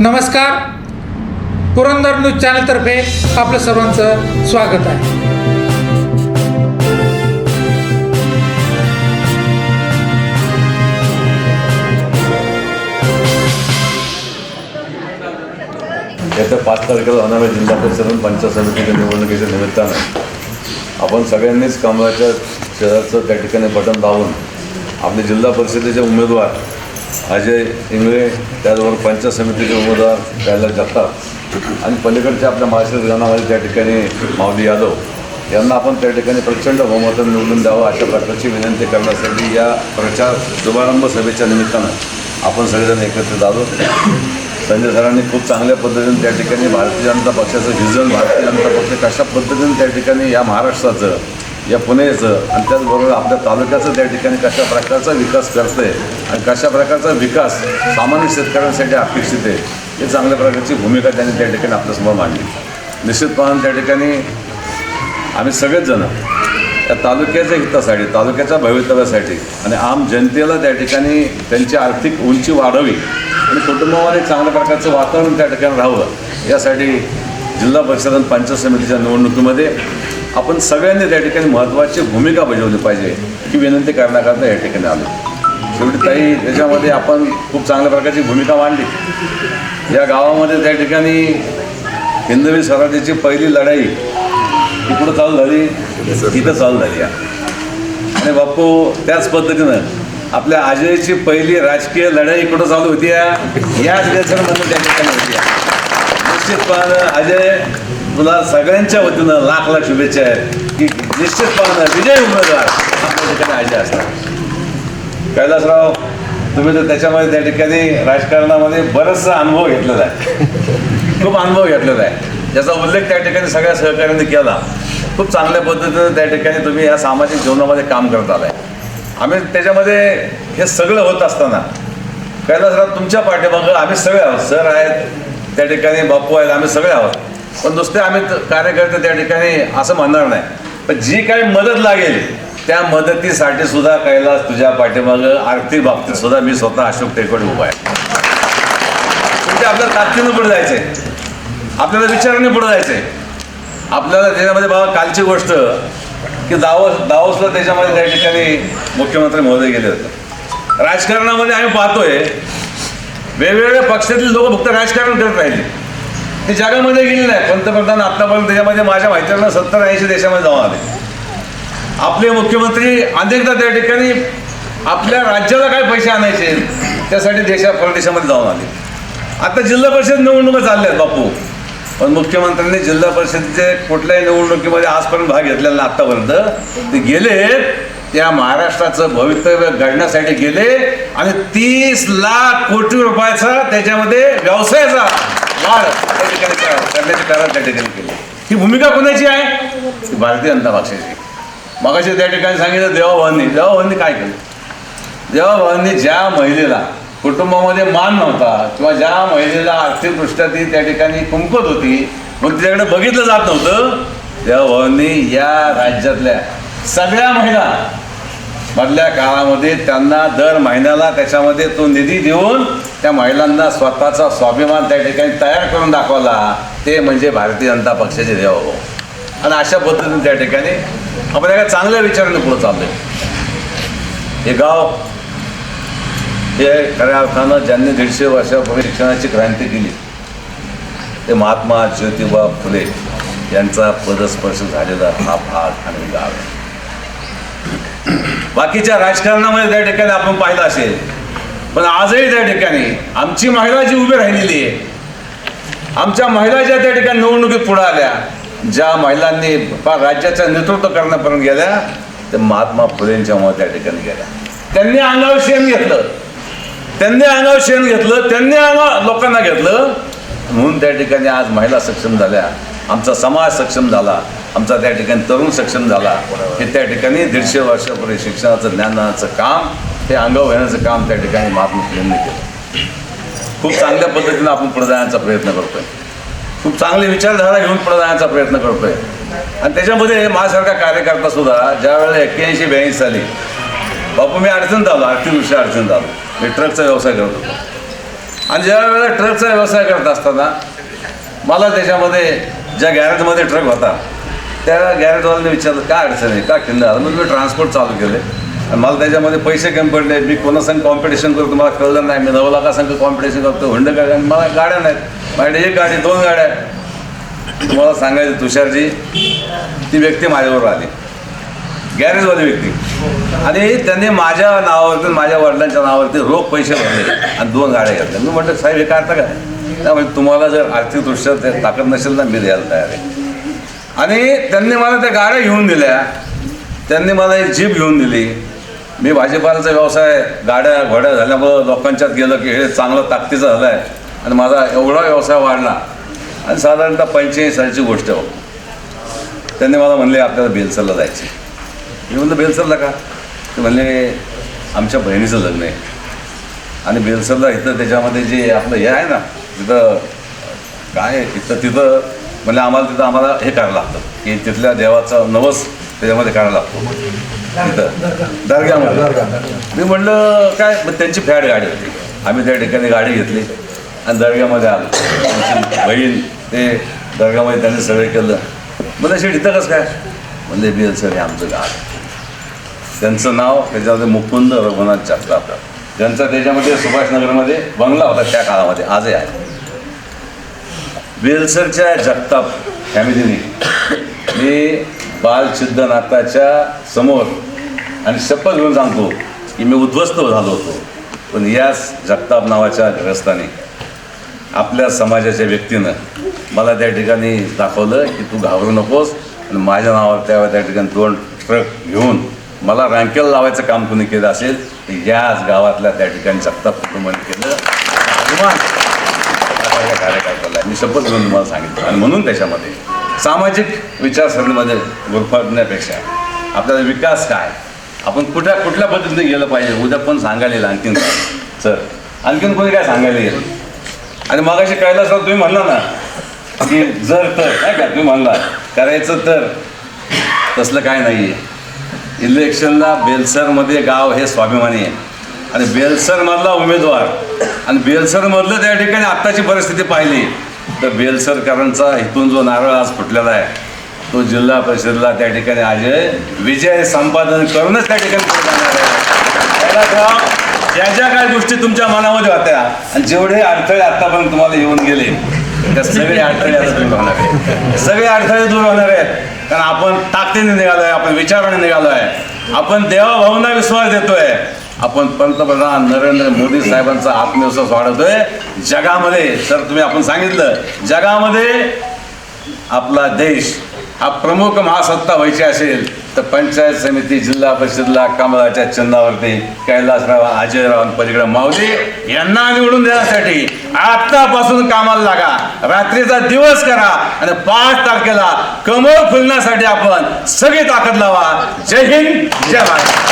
नमस्कार. पुरंदर न्यूज चॅनलतर्फे आपलं सर्वांचं स्वागत आहे. येत्या पाच तारखेला होणाऱ्या जिल्हा परिषद पंचायत समितीच्या निवडणुकीच्या निमित्तानं आपण सगळ्यांनीच कमळाच्या शहराचं त्या ठिकाणी बटन दाबून आपले जिल्हा परिषदेचे उमेदवार अजय इंगळे त्याचबरोबर पंचायत समितीचे उमेदवार कैलास जगताप आणि पलीकडच्या आपल्या महाराष्ट्र विधानामध्ये त्या ठिकाणी माऊली यादव. यांना आपण त्या ठिकाणी प्रचंड बहुमताने निवडून द्यावं अशा प्रकारची विनंती करण्यासाठी या प्रचार शुभारंभ सभेच्या निमित्तानं आपण सगळेजण एकत्रित आलो. संजय सरांनी खूप चांगल्या पद्धतीने त्या ठिकाणी भारतीय जनता पक्षाचं व्हिजन भारतीय जनता पक्ष कशा पद्धतीने त्या ठिकाणी या महाराष्ट्राचं या पुण्याचं आणि त्याचबरोबर आपल्या तालुक्याचं त्या ठिकाणी कशा प्रकारचा विकास करते आणि कशा प्रकारचा विकास सामान्य शेतकऱ्यांसाठी अपेक्षित आहे हे चांगल्या प्रकारची भूमिका त्यांनी त्या ठिकाणी आपल्यासमोर मांडली. निश्चितपणाने त्या ठिकाणी आम्ही सगळेचजणं त्या तालुक्याच्या हितासाठी तालुक्याच्या भवितव्यासाठी आणि आम जनतेला त्या ठिकाणी त्यांची आर्थिक उंची वाढावी आणि कुटुंबामध्ये चांगल्या प्रकारचं वातावरण त्या ठिकाणी राहावं यासाठी जिल्हा परिषद आणि पंचायत समितीच्या निवडणुकीमध्ये आपण सगळ्यांनी त्या ठिकाणी महत्त्वाची भूमिका बजावली पाहिजे ही विनंती करण्याकरता या ठिकाणी आलो. शेवटी ताई त्याच्यामध्ये आपण खूप चांगल्या प्रकारची भूमिका मांडली. या गावामध्ये त्या ठिकाणी हिंदवी स्वराज्याची पहिली लढाई इकडं कुठं चालू झाली? तिथं चालू झाली आहे. आणि बाप्पू त्याच पद्धतीनं आपल्या अजयची पहिली राजकीय लढाई कुठं चालू होती याच देशामध्ये त्या ठिकाणी होती. निश्चितपणे अजय तुला सगळ्यांच्या वतीनं लाख लाख शुभेच्छा आहेत. की निश्चितपणानं विजय उमेदवार आपल्या ठिकाणी अजय असतात कैलासराव तुम्ही तर त्याच्यामध्ये त्या ठिकाणी राजकारणामध्ये बराचसा अनुभव घेतलेला आहे. खूप अनुभव घेतलेला आहे. ज्याचा उल्लेख त्या ठिकाणी सगळ्या सहकार्यांनी केला. खूप चांगल्या पद्धतीनं त्या ठिकाणी तुम्ही या सामाजिक जीवनामध्ये काम करत आलाय. आम्ही त्याच्यामध्ये हे सगळं होत असताना कैलासराव तुमच्या पाठीमागं आम्ही सगळे आहोत. सर आहेत त्या ठिकाणी बापू आहेत आम्ही सगळे आहोत. पण नुसते आम्ही कार्य कार्यकर्ते त्या ठिकाणी असं म्हणणार नाही. पण जी काही मदत लागेल त्या मदतीसाठी सुद्धा कैलास तुझ्या पाठीमागं आर्थिक बाबतीत सुद्धा मी स्वतः अशोक टेकडे उभा आहे. म्हणजे आपल्याला ताकदीनं पुढे जायचंय. आपल्याला विचाराने पुढे जायचंय. आपल्याला त्याच्यामध्ये बाबा कालची गोष्ट की दावस दावसला त्याच्यामध्ये त्या ठिकाणी मुख्यमंत्री महोदय गेले होते. राजकारणामध्ये आम्ही पाहतोय वेगवेगळ्या पक्षातील लोक फक्त राजकारण करत राहिले. ते जगामध्ये गेले नाही. पंतप्रधान आतापर्यंत त्याच्यामध्ये माझ्या माहितीनं सत्तर ऐंशी देशामध्ये जाऊन आले. आपले मुख्यमंत्री अनेकदा त्या ठिकाणी आपल्या राज्याला काय पैसे आणायचे त्यासाठी देशा परदेशामध्ये जाऊन आले. आता जिल्हा परिषद निवडणुका चालल्या आहेत बापू. पण मुख्यमंत्र्यांनी जिल्हा परिषदेचे कुठल्याही निवडणुकीमध्ये आजपर्यंत भाग घेतलेला नाही आत्तापर्यंत ते गेले त्या महाराष्ट्राचं भवितव्य घडण्यासाठी गेले आणि तीस लाख कोटी रुपयाचा त्याच्यामध्ये व्यवसायाचा वाढ. त्या ठिकाणी करण्याचे कारण त्या ठिकाणी केले. ही भूमिका कोणाची आहे? ती भारतीय जनता पक्षाची. मगाशी त्या ठिकाणी सांगितलं देवाभावांनी देवाभावांनी काय केलं? देवाभावांनी ज्या महिलेला कुटुंबामध्ये मान नव्हता किंवा ज्या महिलेला आर्थिकदृष्ट्या ती त्या ठिकाणी कुंकत होती मग तिच्याकडे बघितलं जात नव्हतं देवाभावांनी या राज्यातल्या सगळ्या महिला मधल्या काळामध्ये त्यांना दर महिन्याला त्याच्यामध्ये तो निधी देऊन त्या महिलांना स्वतःचा स्वाभिमान त्या ठिकाणी तयार करून दाखवला ते म्हणजे भारतीय जनता पक्षाचे देव. आणि अशा पद्धतीने त्या ठिकाणी आपण एका चांगल्या विचाराने पुढे चाललो हे गाव हे खऱ्या अर्थानं ज्यांनी दीडशे वर्षापूर्वी शिक्षणाची क्रांती केली ते महात्मा ज्योतिबा फुले यांचा पदस्पर्श झालेला हा भाग आणि गाव. आहे बाकीच्या राजकारणामध्ये त्या ठिकाणी आपण पाहिलं असेल. पण आजही त्या ठिकाणी आमची महिला जी उभी राहिलेली आहे आमच्या महिला ज्या त्या ठिकाणी निवडणुकीत पुढे आल्या ज्या महिलांनी राज्याचं नेतृत्व करण्यापर्यंत गेल्या ते महात्मा फुलेंच्या मुळे त्या ठिकाणी गेल्या. त्यांनी अंगावर शेण घेतलं. त्यांनी अंगावर शेण घेतलं त्यांनी अंगावर लोकांना घेतलं. म्हणून त्या ठिकाणी आज महिला सक्षम झाल्या. आमचा समाज सक्षम झाला. आमचा त्या ठिकाणी तरुण सक्षम झाला. हे त्या ठिकाणी दीडशे वर्षापूर्वी शिक्षणाचं ज्ञानाचं काम हे अंगावर घेण्याचं काम त्या ठिकाणी महात्मा फुलेंनी केलं. खूप चांगल्या पद्धतीनं आपण पुढे जाण्याचा प्रयत्न करतोय. खूप चांगली विचारधारा घेऊन पुढे जाण्याचा प्रयत्न करतोय. आणि त्याच्यामध्ये माझ्यासारखा कार्यकर्ता सुद्धा ज्यावेळेला एक्क्याऐंशी ब्याऐंशी साली बापू मी अडचण झालो आर्थिक दृष्ट्या अडचण झालो मी ट्रकचा व्यवसाय करत होतो. आणि ज्या वेळेला ट्रकचा व्यवसाय करत असताना मला त्याच्यामध्ये ज्या गॅरेजमध्ये ट्रक होता त्या गॅरेजवाल्याने विचारलं काय अडचण आहे? का खिंड आलं? मग मी ट्रान्सपोर्ट चालू केले आणि मला त्याच्यामध्ये पैसे कमी पडले मी कोणासंग कॉम्पिटिशन करतो मला कळलं नाही. मी नऊ लाखासंग कॉम्पिटिशन करतो हुंड गाड्या आणि मला गाड्या नाहीत. माझ्याकडे एक गाडी दोन गाड्या आहेत. तुम्हाला सांगायचं तुषारजी ती व्यक्ती माझ्याबरोबर आली. गॅरेजवाली व्यक्ती. आणि त्यांनी माझ्या नावावरती माझ्या वडिलांच्या नावावरती रोख पैसे भरले. आणि दोन गाड्या घेतल्या. मी म्हटलं साहेब हे काय अर्थ काय? त्यामुळे तुम्हाला जर आर्थिकदृष्ट्या ते ताकद नसेल ना मी द्यायला तयार आहे. आणि त्यांनी मला त्या गाड्या घेऊन दिल्या. त्यांनी मला एक जीप घेऊन दिली. मी भाजीपाल्याचा व्यवसाय गाड्या घोड्या झाल्यामुळं लोकांच्यात गेलं की हे चांगलं ताकदीचं झालं आहे आणि माझा एवढा व्यवसाय वाढला. आणि साधारणतः पंचेचाळीसची गोष्ट हो त्यांनी मला म्हणले आपल्याला बेलसरला जायचे मी म्हणलं बेलसरला का? ते म्हणले आमच्या बहिणीचं लग्न आहे. आणि बेलसरला इथं त्याच्यामध्ये जे आपलं हे आहे ना तिथं काय तिथं तिथं म्हणजे आम्हाला तिथं आम्हाला हे करायला लागतं. की तिथल्या देवाचा नवस त्याच्यामध्ये करायला लागतो. तिथं. दर्ग्यामध्ये. मी म्हणलं काय? मग त्यांची फॅट गाडी होती. आम्ही त्या ठिकाणी गाडी घेतली आणि दर्ग्यामध्ये आलो. आमची बहीण ते दर्ग्यामध्ये त्यांनी सगळे केलं. मला शेट इथं कसं काय? म्हणले बेलसर हे आमचं गाव त्यांचं नाव त्याच्यामध्ये मुकुंद रघुनाथ जगताप. त्यांचा त्याच्यामध्ये सुभाषनगरमध्ये बंगला होता त्या काळामध्ये आजही आहे. वेलसरच्या जगताप फॅमिलीने मी बालसिद्धनाथाच्या समोर आणि शपथ घेऊन सांगतो की मी उद्ध्वस्त झालो होतो. पण याच जगताप नावाच्या ग्रस्ताने आपल्या समाजाच्या व्यक्तीनं मला त्या ठिकाणी दाखवलं की तू घाबरू नकोस आणि माझ्या नावावर त्या त्या ठिकाणी दोन ट्रक घेऊन मला रँकेल लावायचं काम कुणी केलं असेल तर याच गावातल्या त्या ठिकाणी जगताप कुटुंबाने केलं. अभिमान माझ्या कार्यकर्त्याला मी शपथ घेऊन तुम्हाला सांगितलं. आणि म्हणून त्याच्यामध्ये सामाजिक विचारसरणीमध्ये गुरफडण्यापेक्षा आपल्याला विकास काय? आपण कुठल्या कुठल्या पद्धतीने गेलं पाहिजे? उद्या पण सांगायला येईल आणखीन सर आणखीन कोणी काय सांगायला येईल? आणि मगाशी कैलासराव तुम्ही म्हणला ना की जर तर काय का तुम्ही म्हणला करायचं तर तसलं काय नाही आहे इलेक्शनला बेलसरमध्ये गाव हे स्वाभिमानी आहे. आणि बेलसरमधला उमेदवार आणि बेलसरमधलं त्या ठिकाणी आत्ताची परिस्थिती पाहिली तर बेलसरकरांचा इथून जो नारळ आज फुटलेला आहे तो जिल्हा परिषदला त्या ठिकाणी आज विजय संपादन करूनच त्या ठिकाणी पुढे त्या ज्या ज्या काय गोष्टी तुमच्या मनामध्ये होत्या आणि जेवढे अडथळे आत्तापर्यंत तुम्हाला येऊन गेले त्या सगळे अडथळे आता दूर होणार आहे सगळे अडथळे दूर होणार आहेत. कारण आपण ताकदीने निघालो आहे आपण विचाराने निघालो आहे आपण देवाभावना विश्वास देतोय. आपण पंतप्रधान नरेंद्र मोदी साहेबांचा आत्मविश्वास वाढवतोय. जगामध्ये सर तुम्ही आपण सांगितलं जगामध्ये आपला देश हा प्रमुख महासत्ता व्हायची असेल तर पंचायत समिती जिल्हा परिषदला कमळाच्या चिन्हावरती कैलासराव अजयराव पलीकडे माऊली यांना निवडून देण्यासाठी आतापासून कामाला लागा. रात्रीचा दिवस करा आणि पाच तारखेला कमळ फुलण्यासाठी आपण सगळी ताकद लावा. जय हिंद जय भारत.